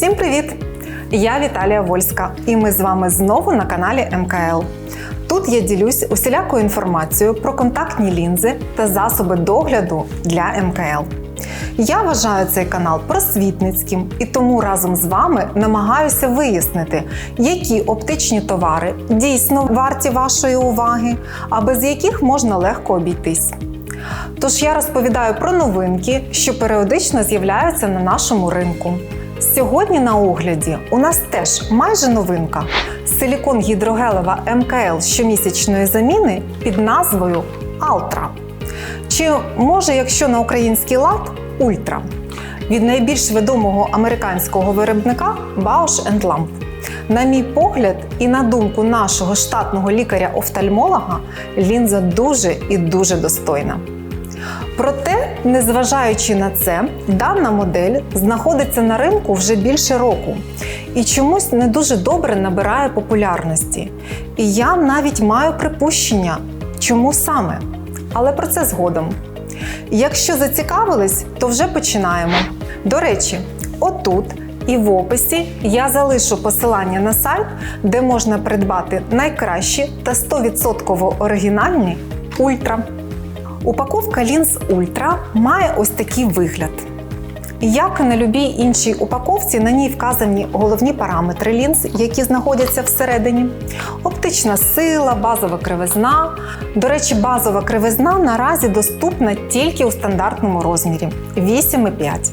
Всім привіт! Я Віталія Вольська, і ми з вами знову на каналі МКЛ. Тут я ділюсь усілякою інформацією про контактні лінзи та засоби догляду для МКЛ. Я вважаю цей канал просвітницьким і тому разом з вами намагаюся вияснити, які оптичні товари дійсно варті вашої уваги, а без яких можна легко обійтись. Тож я розповідаю про новинки, що періодично з'являються на нашому ринку. Сьогодні на огляді у нас теж майже новинка силікон гідрогелева МКЛ щомісячної заміни під назвою Altra. Чи може, якщо на український лад Ультра від найбільш відомого американського виробника Bausch Lamp. На мій погляд, і на думку нашого штатного лікаря-офтальмолога, лінза дуже і дуже достойна. Проте, незважаючи на це, дана модель знаходиться на ринку вже більше року і чомусь не дуже добре набирає популярності. І я навіть маю припущення, чому саме. Але про це згодом. Якщо зацікавились, то вже починаємо. До речі, отут і в описі я залишу посилання на сайт, де можна придбати найкращі та 100% оригінальні ультра. Упаковка лінз Ультра має ось такий вигляд. Як на любій іншій упаковці, на ній вказані головні параметри лінз, які знаходяться всередині: оптична сила, базова кривизна. До речі, базова кривизна наразі доступна тільки у стандартному розмірі 8,5.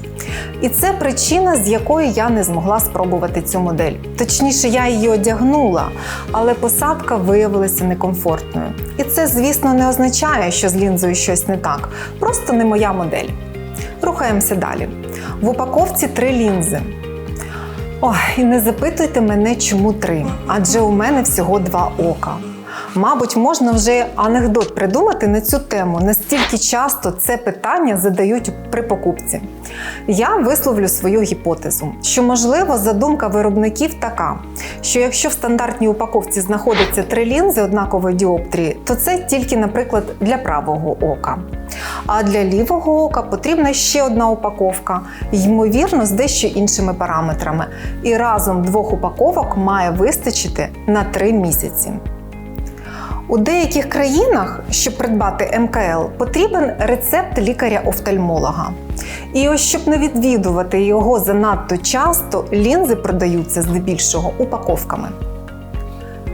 І це причина, з якої я не змогла спробувати цю модель. Точніше, я її одягнула, але посадка виявилася некомфортною. І це, звісно, не означає, що з лінзою щось не так, просто не моя модель. Рухаємося далі. В упаковці три лінзи. Ой, і не запитуйте мене, чому три, адже у мене всього два ока. Мабуть, можна вже анекдот придумати на цю тему, настільки часто це питання задають при покупці. Я висловлю свою гіпотезу, що можливо задумка виробників така, що якщо в стандартній упаковці знаходиться три лінзи однакової діоптрії, то це тільки, наприклад, для правого ока. А для лівого ока потрібна ще одна упаковка, ймовірно, з дещо іншими параметрами. І разом двох упаковок має вистачити на три місяці. У деяких країнах, щоб придбати МКЛ, потрібен рецепт лікаря-офтальмолога. І ось щоб не відвідувати його занадто часто, лінзи продаються здебільшого упаковками.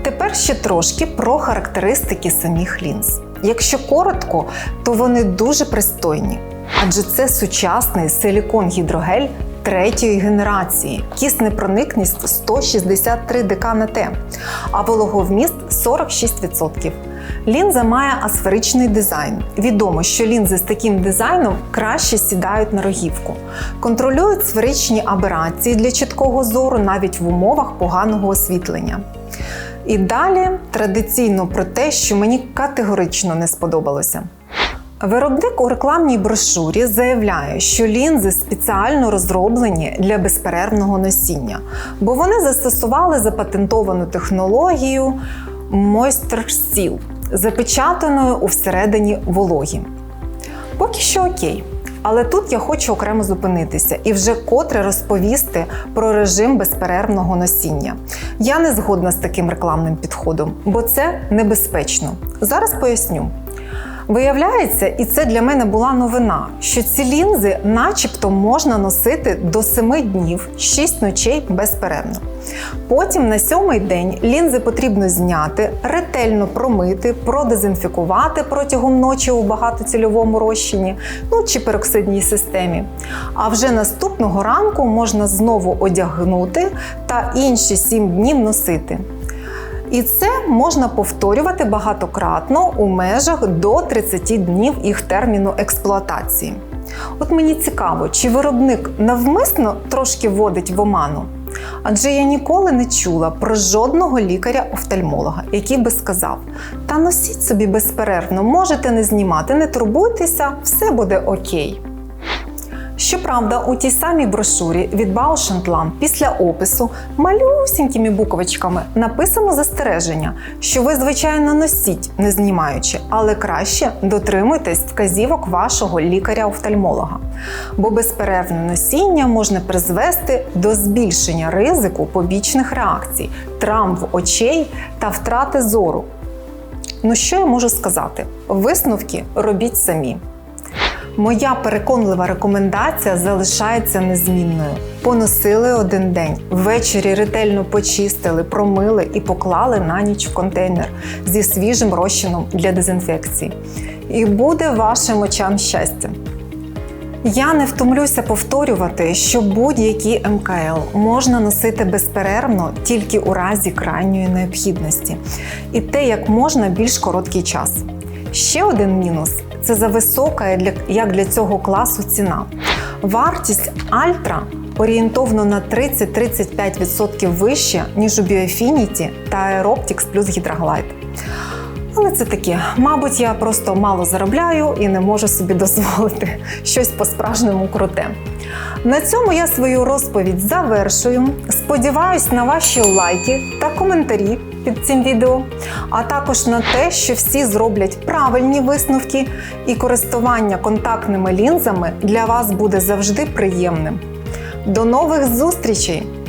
Тепер ще трошки про характеристики самих лінз. Якщо коротко, то вони дуже пристойні, адже це сучасний силікон гідрогель третьої генерації, киснепроникність 163 дк на Т, а вологовміст 46%. Лінза має асферичний дизайн. Відомо, що лінзи з таким дизайном краще сідають на рогівку, контролюють сферичні аберації для чіткого зору навіть в умовах поганого освітлення. І далі традиційно про те, що мені категорично не сподобалося. Виробник у рекламній брошурі заявляє, що лінзи спеціально розроблені для безперервного носіння, бо вони застосували запатентовану технологію Seal, запечатаною у всередині вологі. Поки що окей. Але тут я хочу окремо зупинитися і вже котре розповісти про режим безперервного носіння. Я не згодна з таким рекламним підходом, бо це небезпечно. Зараз поясню. Виявляється, і це для мене була новина, що ці лінзи, начебто, можна носити до 7 днів, 6 ночей безперервно. Потім на сьомий день лінзи потрібно зняти, ретельно промити, продезінфікувати протягом ночі у багатоцільовому розчині, ну чи пероксидній системі. А вже наступного ранку можна знову одягнути та інші 7 днів носити. І це можна повторювати багатократно у межах до 30 днів їх терміну експлуатації. От мені цікаво, чи виробник навмисно трошки вводить в оману? Адже я ніколи не чула про жодного лікаря-офтальмолога, який би сказав: та носіть собі безперервно, можете не знімати, не турбуйтеся, все буде окей. Щоправда, у тій самій брошурі від Lamp після опису малюсінькими буковичками написано застереження, що ви, звичайно, носіть, не знімаючи, але краще дотримуйтесь вказівок вашого лікаря-офтальмолога, бо безперервне носіння можна призвести до збільшення ризику побічних реакцій, травм очей та втрати зору. Ну що я можу сказати? Висновки робіть самі. Моя переконлива рекомендація залишається незмінною. Поносили один день, ввечері ретельно почистили, промили і поклали на ніч в контейнер зі свіжим розчином для дезінфекції. І буде вашим очам щастя. Я не втомлюся повторювати, що будь-які МКЛ можна носити безперервно тільки у разі крайньої необхідності, і те як можна більш короткий час. Ще один мінус це зависока для- як для цього класу ціна. Вартість Альтра орієнтовно на 30-35% вище, ніж у Biofinity та Aeroptics плюс Hydroglide. Але це таке. Мабуть, я просто мало заробляю і не можу собі дозволити щось по-справжньому круте. На цьому я свою розповідь завершую. Сподіваюсь на ваші лайки та коментарі під цим відео, а також на те, що всі зроблять правильні висновки і користування контактними лінзами для вас буде завжди приємним. До нових зустрічей!